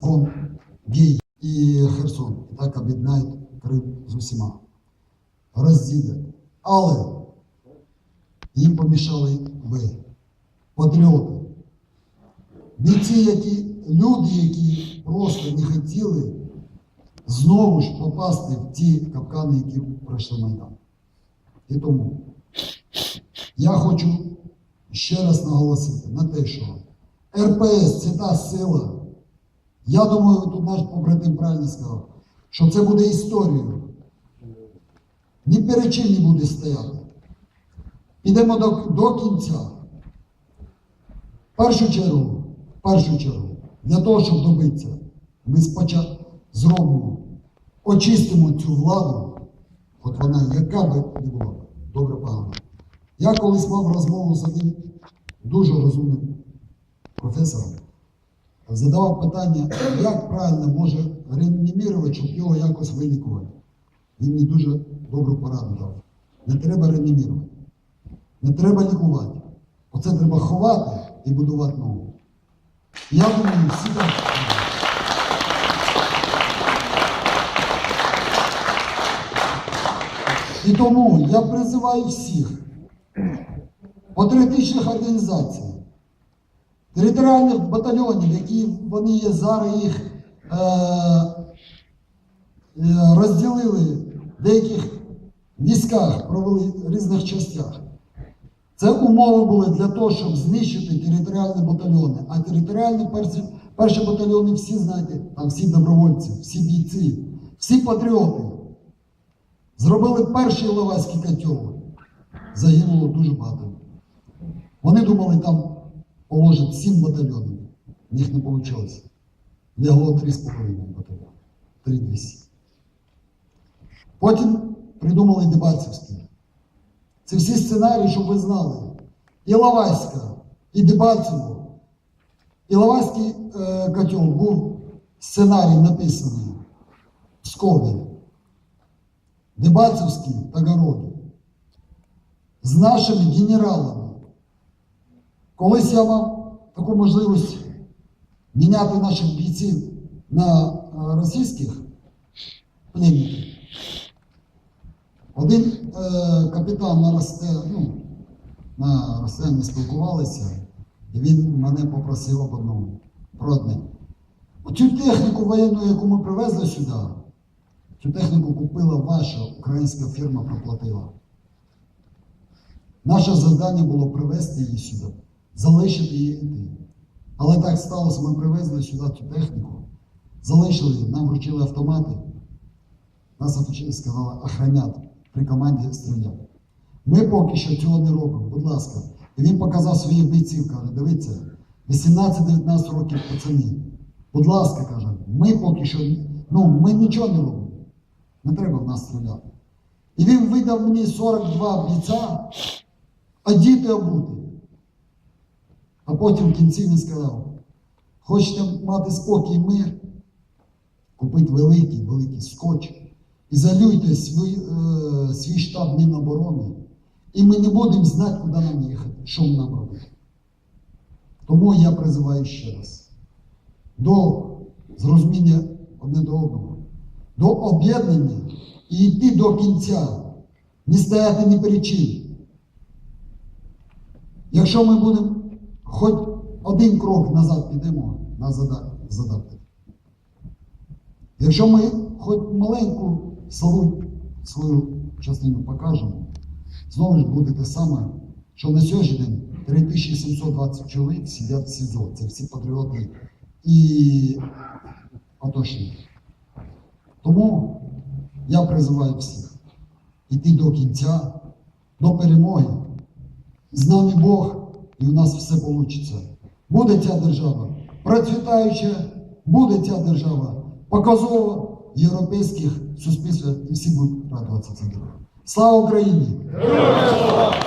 Крим, Дій і Херсон. І так об'єднають Крим з усіма. Розділять. Але їм помішали ви, патріоти. Бійці, які, люди, які просто не хотіли знову ж попасти в ті капкани, які пройшли Майдан. І тому я хочу ще раз наголосити на те, що РПС це та сила. Я думаю, тут наш побратим правильно сказав, що це буде історією. Ні перед чим не буде стояти. Підемо до, до кінця. Першу чергу, першу чергу, для того, щоб добитися, ми спочатку зробимо, очистимо цю владу, от вона, яка би не була, добре погана. Я колись мав розмову з одним дуже розумним професором. Задавав питання, як правильно може реанімірувати, щоб його якось вилікувати. Він мені дуже добру пораду дав. Не треба реанімірувати. Не треба лікувати. Оце треба ховати і будувати нову. Я думаю, всі так. І тому я призиваю всіх патріотичних організацій, територіальних батальйонів, які вони є зараз їх е, е, розділили в деяких військах, провели в різних частях. Це умови були для того, щоб знищити територіальні батальйони. А територіальні перші, перші батальйони всі знаєте, там всі добровольці, всі бійці, всі патріоти. Зробили перший Іловайський котел. Загинуло дуже багато. Вони думали, там положать сім батальйонів. В них не вийшло. Лягло три з половиною батальйони. Три двісті. Потім придумали Дебальцевський. Це всі сценарії, щоб ви знали. Іловайська і Дебальцево. Іловайський е, котел був сценарій написаний в Пскові. Дебальцевський та Городі. З нашими генералами. Колись я мав таку можливість міняти наших бійців на е, російських пленників. Один е, капітан на росте, ну, на розстоянні спілкувалися, і він мене попросив об одному, про одне. Оцю техніку воєнну, яку ми привезли сюди, цю техніку купила ваша українська фірма, проплатила. Наше завдання було привезти її сюди, залишити її йти. Але так сталося, ми привезли сюди цю техніку, залишили, нам вручили автомати. Нас оточили, сказали, охраняти при команді стріляти. Ми поки що цього не робимо, будь ласка. І він показав своїх бійців, каже, дивіться, 18-19 років пацани. Будь ласка, каже, ми поки що, ну, ми нічого не робимо. Не треба в нас стріляти. І він видав мені 42 бійця, а діти обути. А потім в кінці він сказав, хочете мати спокій і мир, купіть великий, великий скотч і залюйте свій, е, свій штаб Міноборони, і ми не будемо знати, куди нам їхати, що нам робити. Тому я призиваю ще раз до зрозуміння одне до одного, до об'єднання і йти до кінця, не стояти ні перед чим. Якщо ми будемо хоч один крок назад підемо, нас зада- Якщо ми хоч маленьку свою, свою частину покажемо, знову ж буде те саме, що на сьогоднішній день 3720 чоловік сидять в СІЗО. Це всі патріоти і оточні. Тому я призиваю всіх йти до кінця, до перемоги. З нами Бог, і у нас все вийде. Буде ця держава процвітаюча, буде ця держава показова європейських суспільств і всі будуть радуватися цій. Слава Україні! Слава нації!